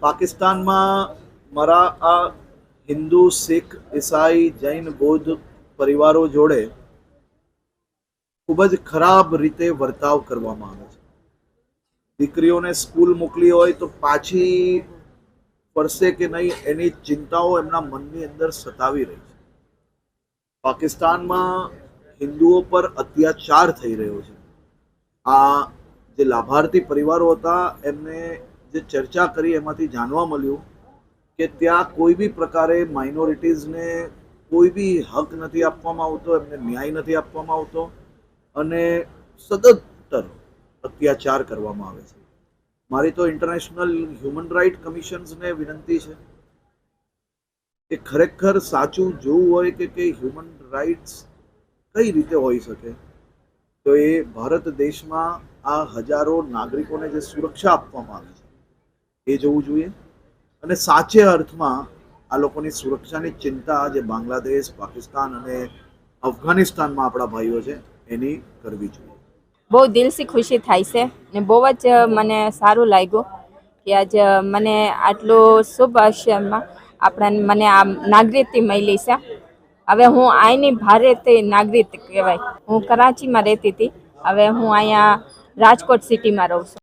પાકિસ્તાનમાં મારા આ હિન્દુ, શીખ, ઈસાઈ, જૈન, બૌદ્ધ પરિવારો જોડે ખૂબ જ ખરાબ રીતે વર્તાવ કરવામાં આવે છે. દીકરીઓને સ્કૂલ મોકલી હોય તો પાછી ફરશે કે નહીં એની ચિંતાઓ એમના મનની અંદર સતાવી રહી છે. પાકિસ્તાનમાં હિન્દુઓ પર અત્યાચાર થઈ રહ્યો છે. આ જે લાભાર્થી પરિવારો હતા એમને જે ચર્ચા કરી એમાંથી જાણવા મળ્યું કે ત્યાં કોઈ બી પ્રકારે માઇનોરિટીઝને કોઈ બી હક નથી આપવામાં આવતો, એમને ન્યાય નથી આપવામાં આવતો અને સતત અત્યાચાર કરવામાં આવે છે. મારી તો ઇન્ટરનેશનલ હ્યુમન રાઇટ કમિશન્સને વિનંતી છે કે ખરેખર સાચું જોવું હોય કે કે હ્યુમન રાઇટ્સ કઈ રીતે હોઈ શકે, તો એ ભારત દેશમાં આ હજારો નાગરિકોને જે સુરક્ષા આપવામાં આવી છે એ જોવું જોઈએ. અને સાચે અર્થમાં આ લોકોની સુરક્ષાની ચિંતા જે બાંગ્લાદેશ, પાકિસ્તાન અને અફઘાનિસ્તાનમાં આપણા ભાઈઓ છે, એની કરવી જોઈએ. બહુ દિલથી ખુશી થાય છે ને બહુ જ મને સારું લાગ્યું કે આજે મને આટલું શુભ આશયમાં આપણા મને આ નાગરિકથી મળી છે. હવે હું અહીંની ભારતીય નાગરિક કહેવાય. હું કરાચીમાં રહેતી હતી. હવે હું અહીંયા રાજકોટ સિટીમાં રહું છું.